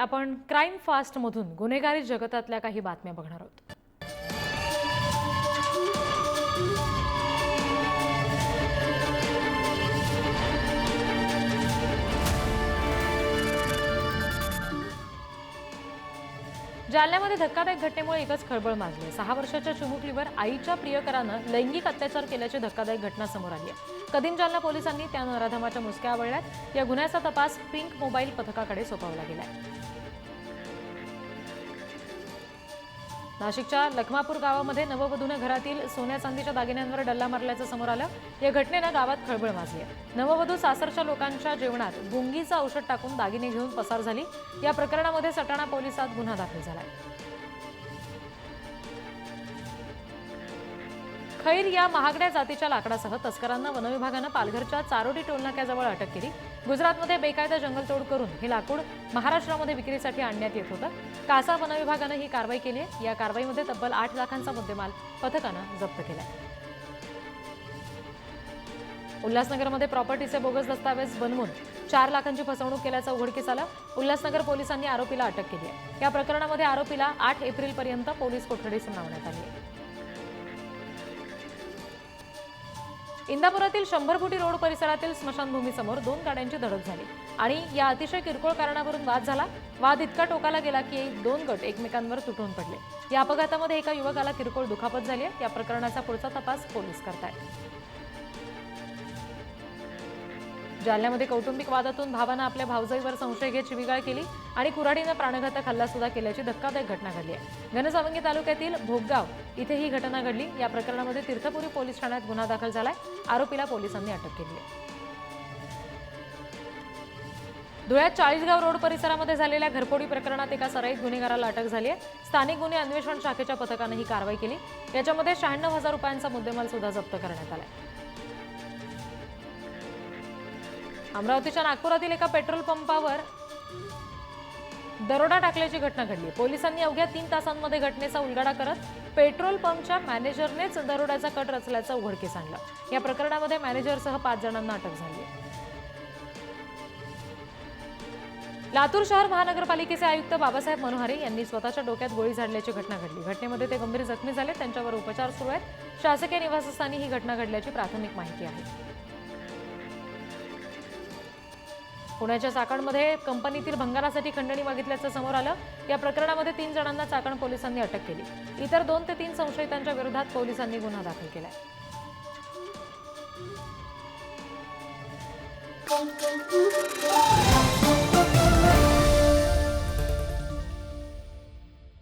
आपण क्राईम फास्टमधून गुन्हेगारी जगतातल्या काही बातम्या बघणार आहोत. जालन्यामध्ये धक्कादायक घटनेमुळे एकच खळबळ माजली सहा वर्षाच्या चिमुकलीवर आईच्या प्रियकरानं लैंगिक अत्याचार केल्याची धक्कादायक घटना समोर आली आहे. कदीम जालना पोलिसांनी त्या नराधमाच्या मुसक्या आवळल्यात. या गुन्ह्याचा तपास पिंक मोबाईल पथकाकडे सोपवला गेलाय. नाशिकच्या लखमापूर गावामध्ये नववधूनं घरातील सोन्या चांदीच्या दागिन्यांवर डल्ला मारल्याचं समोर आलं. या घटनेनं गावात खळबळ माजली आहे. नववधू सासरच्या लोकांच्या जेवणात गुंगीचं औषध टाकून दागिने घेऊन पसार झाली. या प्रकरणामध्ये सटाणा पोलिसात गुन्हा दाखल झालाय. खैर या महागड्या जातीच्या लाकडासह तस्करांना वनविभागानं पालघरच्या चारोडी टोलनाक्याजवळ अटक केली. गुजरातमध्ये बेकायदा जंगलतोड करून हे लाकूड महाराष्ट्रामध्ये विक्रीसाठी आणण्यात येत होतं. कासा वनविभागानं ही कारवाई केली आहे. या कारवाईमध्ये तब्बल आठ लाखांचा मुद्देमाल पथकानं जप्त केला उल्हासनगरमध्ये प्रॉपर्टीचे बोगस दस्तावेज बनवून चार लाखांची फसवणूक केल्याचं उघडकीस आलं. उल्हासनगर पोलिसांनी आरोपीला अटक केली आहे. या प्रकरणामध्ये आरोपीला आठ एप्रिलपर्यंत पोलीस कोठडी सुनावण्यात आली आहे. इंदापुरातील शंभर फुटी रोड परिसरातील स्मशानभूमीसमोर दोन गाड्यांची धडक झाली आणि या अतिशय किरकोळ कारणावरून वाद झाला. वाद इतका टोकाला गेला की दोन गट एकमेकांवर तुटून पडले. या अपघातामध्ये एका युवकाला किरकोळ दुखापत झाली आहे. या प्रकरणाचा पुढचा तपास पोलीस करतायत. जालन्यामध्ये कौटुंबिक वादातून भावानं आपल्या भावजाईवर संशय घेत शिवीगाळ केली आणि कुऱ्हाडीनं प्राणघातक हल्ला सुद्धा केल्याची धक्कादायक घटना घडली आहे. घनसावंगी तालुक्यातील भोगगाव इथे ही घटना घडली. या प्रकरणामध्ये तीर्थपुरी पोलीस ठाण्यात गुन्हा दाखल झालाय. आरोपीला पोलिसांनी अटक केली आहे. धुळ्यात चाळीसगाव रोड परिसरामध्ये झालेल्या घरफोडी प्रकरणात एका सराईत गुन्हेगाराला अटक झाली आहे. स्थानिक गुन्हे अन्वेषण शाखेच्या पथकानं ही कारवाई केली. याच्यामध्ये शहाण्णव हजार रुपयांचा मुद्देमाल सुद्धा जप्त करण्यात आलाय. अमरावतीच्या नागपुरातील एका पेट्रोल पंपावर दरोडा टाकल्याची घटना घडली पोलिसांनी अवघ्या तीन तासांमध्ये घटनेचा उलगडा करत पेट्रोल पंपच्या मॅनेजरनेच दरोड्याचा कट रचल्याचं उघडकीस आणलं. या प्रकरणामध्ये मॅनेजरसह पाच जणांना अटक झाली लातूर शहर महानगरपालिकेचे आयुक्त बाबासाहेब मनोहारे यांनी स्वतःच्या डोक्यात गोळी झाडल्याची घटना घडली. घटनेमध्ये ते गंभीर जखमी झाले. त्यांच्यावर उपचार सुरू आहेत. शासकीय निवासस्थानी ही घटना घडल्याची प्राथमिक माहिती आहे. पुण्याच्या चाकणमध्ये कंपनीतील भंगारासाठी खंडणी मागितल्याचं समोर आलं या प्रकरणामध्ये तीन जणांना चाकण पोलिसांनी अटक केली इतर दोन ते तीन संशयितांच्या विरोधात पोलिसांनी गुन्हा दाखल केलाय Thank you.